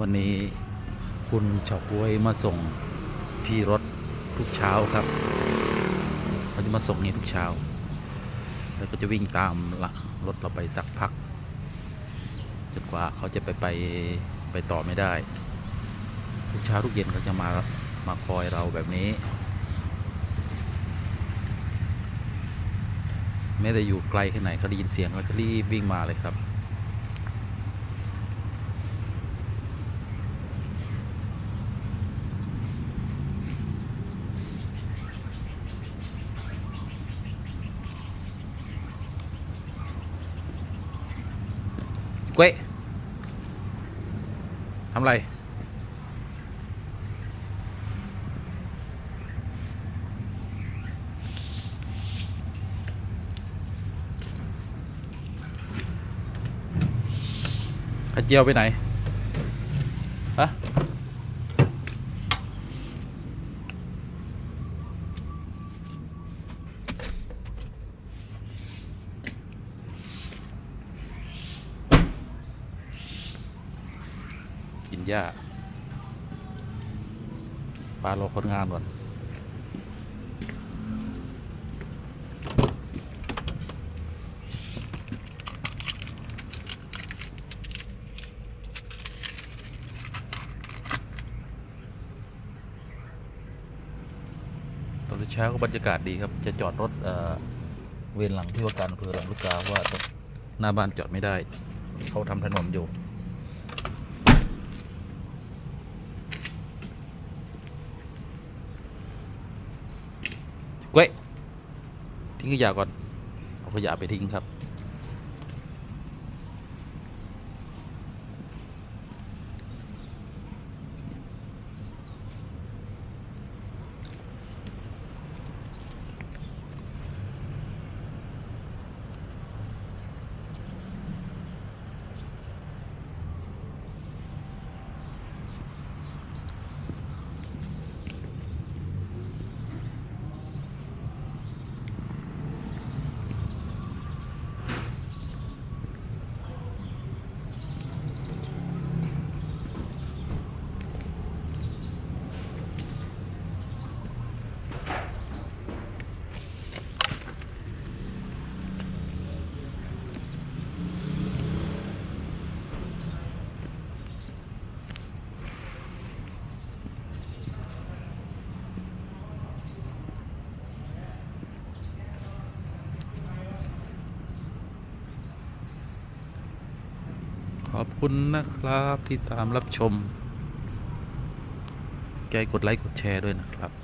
วันนี้คุณเฉาก้วยมาส่งที่รถทุกเช้าครับเขาจะมาส่งนี้ทุกเช้า แล้วก็จะวิ่งตามละรถเราไปสักพักจนกว่าเขาจะไปไปไปต่อไม่ได้ ทุกเช้าทุกเย็นเขาจะมามาคอยเราแบบนี้แม้แต่อยู่ไกลแค่ไหนเขาได้ยินเสียงเขาจะรีบวิ่งมาเลยครับ เก้ยทำอะไรไข่เจียวไปไหนฮะ กินหญ้าปลารอคนงานก่อนตอนเช้าก็บรรยากาศดีครับ จะจอดรถเออเวรหลังที่ว่าการอำเภอลำลูกกาว่าหน้าบ้านจอดไม่ได้ เขาทำถนนอยู่ เว้ยทิ้งขยะก่อนเอาขยะไปทิ้งครับ ขอบคุณนะครับที่ตามรับชม แกกดไลค์กดแชร์ด้วยนะครับ